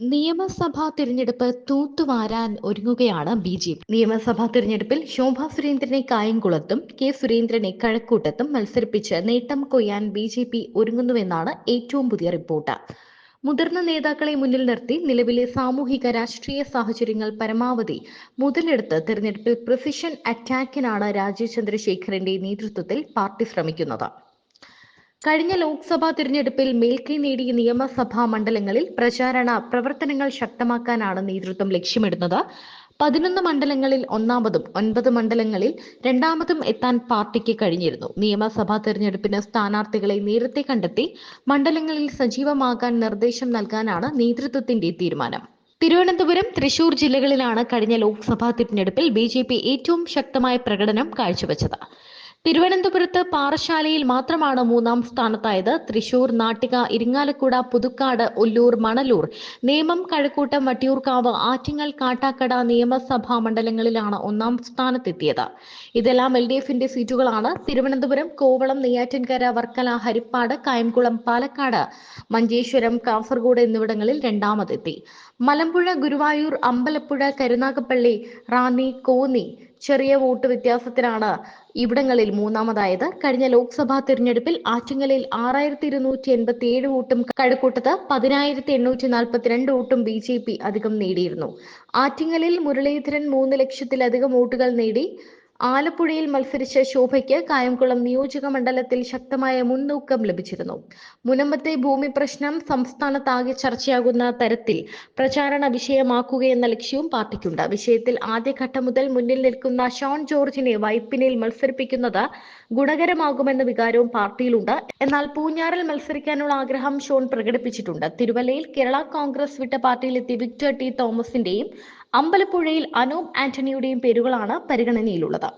നിയമസഭാ തിരഞ്ഞെടുപ്പ് തൂത്തുവാരാൻ ഒരുങ്ങുകയാണ് ബി ജെ പി. നിയമസഭാ തിരഞ്ഞെടുപ്പിൽ ശോഭാ സുരേന്ദ്രനെ കായംകുളത്തും കെ സുരേന്ദ്രനെ കഴക്കൂട്ടത്തും മത്സരിപ്പിച്ച് നേട്ടം കൊയ്യാൻ ബി ജെ പി ഒരുങ്ങുന്നുവെന്നാണ് ഏറ്റവും പുതിയ റിപ്പോർട്ട്. മുതിർന്ന നേതാക്കളെ മുന്നിൽ നിർത്തി നിലവിലെ സാമൂഹിക രാഷ്ട്രീയ സാഹചര്യങ്ങൾ പരമാവധി മുതലെടുത്ത് തിരഞ്ഞെടുപ്പിൽ പ്രിസിഷൻ അറ്റാക്കിനാണ് രാജീവ് ചന്ദ്രശേഖറിന്റെ നേതൃത്വത്തിൽ പാർട്ടി ശ്രമിക്കുന്നത്. കഴിഞ്ഞ ലോക്സഭാ തിരഞ്ഞെടുപ്പിൽ മേൽക്കൈ നേടിയ നിയമസഭാ മണ്ഡലങ്ങളിൽ പ്രചാരണ പ്രവർത്തനങ്ങൾ ശക്തമാക്കാനാണ് നേതൃത്വം ലക്ഷ്യമിടുന്നത്. പതിനൊന്ന് മണ്ഡലങ്ങളിൽ ഒന്നാമതും ഒൻപത് മണ്ഡലങ്ങളിൽ രണ്ടാമതും എത്താൻ പാർട്ടിക്ക് കഴിഞ്ഞിരുന്നു. നിയമസഭാ തെരഞ്ഞെടുപ്പിന് സ്ഥാനാർത്ഥികളെ നേരത്തെ കണ്ടെത്തി മണ്ഡലങ്ങളിൽ സജീവമാകാൻ നിർദ്ദേശം നൽകാനാണ് നേതൃത്വത്തിന്റെ തീരുമാനം. തിരുവനന്തപുരം തൃശൂർ ജില്ലകളിലാണ് കഴിഞ്ഞ ലോക്സഭാ തിരഞ്ഞെടുപ്പിൽ ബി ഏറ്റവും ശക്തമായ പ്രകടനം കാഴ്ചവെച്ചത്. തിരുവനന്തപുരത്ത് പാറശാലയിൽ മാത്രമാണ് മൂന്നാം സ്ഥാനത്തായത്. തൃശൂർ നാട്ടിക ഇരിങ്ങാലക്കുട പുതുക്കാട് ഒല്ലൂർ മണലൂർ. നേമം കഴക്കൂട്ടം വട്ടിയൂർക്കാവ് ആറ്റിങ്ങൽ കാട്ടാക്കട നിയമസഭാ മണ്ഡലങ്ങളിലാണ് ഒന്നാം സ്ഥാനത്തെത്തിയത്. ഇതെല്ലാം എൽ ഡി എഫിന്റെ സീറ്റുകളാണ്. തിരുവനന്തപുരം കോവളം നെയ്യാറ്റിൻകര വർക്കല ഹരിപ്പാട് കായംകുളം പാലക്കാട് മഞ്ചേശ്വരം കാസർഗോഡ് എന്നിവിടങ്ങളിൽ രണ്ടാമതെത്തി. മലമ്പുഴ ഗുരുവായൂർ അമ്പലപ്പുഴ കരുനാഗപ്പള്ളി റാന്നി കോന്നി ചെറിയ വോട്ട് വ്യത്യാസത്തിലാണ് ഇവിടങ്ങളിൽ മൂന്നാമതായത്. കഴിഞ്ഞ ലോക്സഭാ തിരഞ്ഞെടുപ്പിൽ ആറ്റിങ്ങലിൽ ആറായിരത്തി ഇരുന്നൂറ്റി എൺപത്തി ഏഴ് വോട്ടും കഴക്കൂട്ടത്ത് പതിനായിരത്തി എണ്ണൂറ്റി നാൽപ്പത്തിരണ്ട് വോട്ടും ബി ജെ പി അധികം നേടിയിരുന്നു. ആറ്റിങ്ങലിൽ മുരളീധരൻ മൂന്ന് ലക്ഷത്തിലധികം വോട്ടുകൾ നേടി. ആലപ്പുഴയിൽ മത്സരിച്ച ശോഭയ്ക്ക് കായംകുളം നിയോജക മണ്ഡലത്തിൽ ശക്തമായ മുൻതൂക്കം ലഭിച്ചിരുന്നു. മുനമ്പത്തെ ഭൂമി പ്രശ്നം സംസ്ഥാനത്താകെ ചർച്ചയാകുന്ന തരത്തിൽ പ്രചാരണ വിഷയമാക്കുകയെന്ന ലക്ഷ്യവും പാർട്ടിക്കുണ്ട്. വിഷയത്തിൽ ആദ്യഘട്ടം മുതൽ മുന്നിൽ നിൽക്കുന്ന ഷോൺ ജോർജിനെ വൈപ്പിനിൽ മത്സരിപ്പിക്കുന്നത് ഗുണകരമാകുമെന്ന വികാരവും പാർട്ടിയിലുണ്ട്. എന്നാൽ പൂഞ്ഞാറിൽ മത്സരിക്കാനുള്ള ആഗ്രഹം ഷോൺ പ്രകടിപ്പിച്ചിട്ടുണ്ട്. തിരുവല്ലയിൽ കേരള കോൺഗ്രസ് വിട്ട പാർട്ടിയിലെത്തി വിക്ടർ ടി തോമസിന്റെയും അമ്പലപ്പുഴയിൽ അനൂപ് ആന്റണിയുടെയും പേരുകളാണ് പരിഗണനയിലുള്ളത്.